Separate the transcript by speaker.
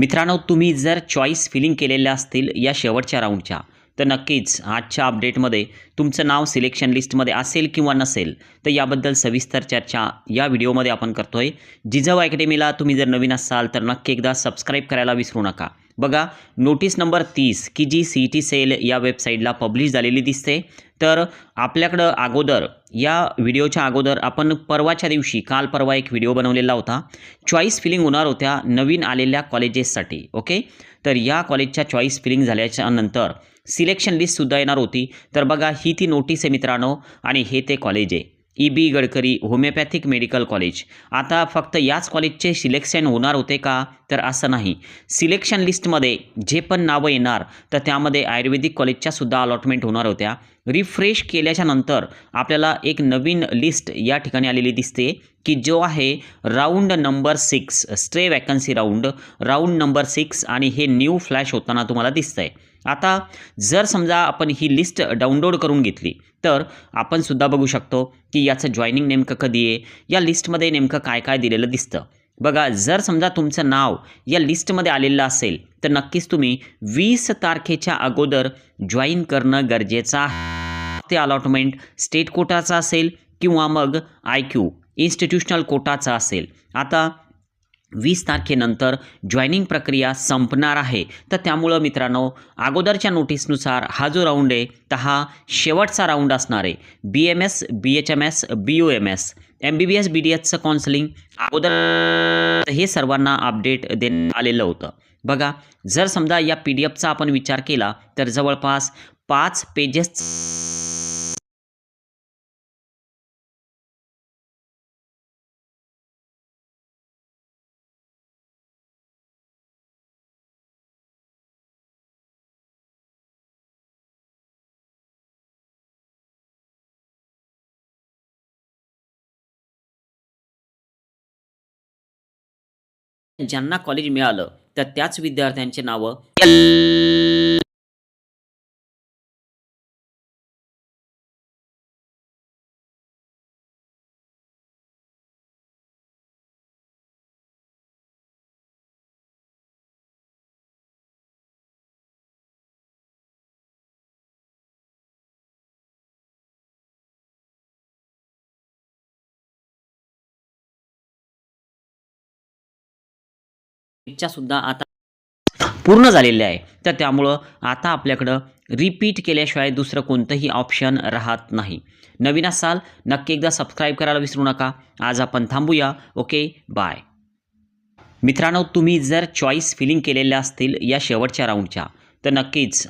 Speaker 1: मित्रांनो तुम्ही जर चॉईस फिलिंग केलेल्या असतील या शेवटच्या राऊंडच्या तर नक्कीच आजच्या अपडेटमध्ये तुमचं नाव सिलेक्शन लिस्टमध्ये असेल किंवा नसेल तर याबद्दल सविस्तर चर्चा या व्हिडिओमध्ये आपण करतोय. जिजाऊ अकॅडमीला तुम्ही जर नवीन असाल तर नक्की एकदा सबस्क्राईब करायला विसरू नका. बघा नोटीस नंबर तीस की जी सी टी सेल या वेबसाईटला पब्लिश झालेली दिसते. तर आपल्याकडं अगोदर या व्हिडिओच्या अगोदर आपण परवाच्या दिवशी काल परवा एक व्हिडिओ बनवलेला होता. चॉईस फिलिंग होणार होत्या नवीन आलेल्या कॉलेजेससाठी ओके तर या कॉलेजच्या चॉईस फिलिंग झाल्याच्यानंतर सिलेक्शन लिस्टसुद्धा येणार होती. तर बघा ही ती नोटीस आहे मित्रांनो आणि हे ते कॉलेज आहे. E B Gadkari homoeopathic medical college. आता फक्त याच कॉलेजचे सिलेक्शन होणार होते का? तर असं नाही. सिलेक्शन लिस्टमध्ये जे पण नावं येणार तर त्यामध्ये आयुर्वेदिक कॉलेजच्या सुद्धा अलॉटमेंट होणार होत्या. रिफ्रेश केल्याच्यानंतर आपल्याला एक नवीन लिस्ट या ठिकाणी आलेली दिसते की जो आहे round number six stray vacancy round. Round number six आणि हे न्यू फ्लॅश होताना तुम्हाला दिसतं आहे आता जर समजा आपण ही लिस्ट डाउनलोड करून घेतली तर आपण सुद्धा बघू शकतो की याचं जॉईनिंग नेमकं कधी आहे या लिस्टमध्ये नेमकं काय काय दिलेलं दिसतं. बघा जर समजा तुमचं नाव या लिस्टमध्ये आलेलं असेल तर नक्कीच तुम्ही वीस तारखेच्या अगोदर जॉईन करणं गरजेचं आहे. ते अलॉटमेंट स्टेट कोटाचा असेल किंवा मग आय क्यू इन्स्टिट्यूशनल कोटाचा असेल. आता वीस तारखेनंतर जॉईनिंग प्रक्रिया संपणार आहे. तर त्यामुळं मित्रांनो अगोदरच्या नोटीसनुसार हा जो राऊंड आहे तर हा शेवटचा राऊंड असणार आहे. B M S B H M S B U M S M B B S B D एसचं काउन्सिलिंग अगोदर हे सर्वांना अपडेट देण्यात आलेलं होतं. बघा जर समजा या पी डी एफचा आपण विचार केला तर जवळपास पाच पेजेस ज्यांना कॉलेज मिळालं तर त्याच विद्यार्थ्यांचे नावं परीक्षा सुद्धा आता पूर्ण झालेले आहे. तर त्यामुळं आता आपल्याकडं रिपीट केल्याशिवाय दुसरं कोणतंही ऑप्शन राहत नाही. नवीन असाल नक्की एकदा सबस्क्राईब करायला विसरू नका. आज आपण थांबूया. ओके बाय मित्रांनो तुम्ही जर चॉईस फिलिंग केलेल्या असतील या शेवटच्या राऊंडच्या तर नक्कीच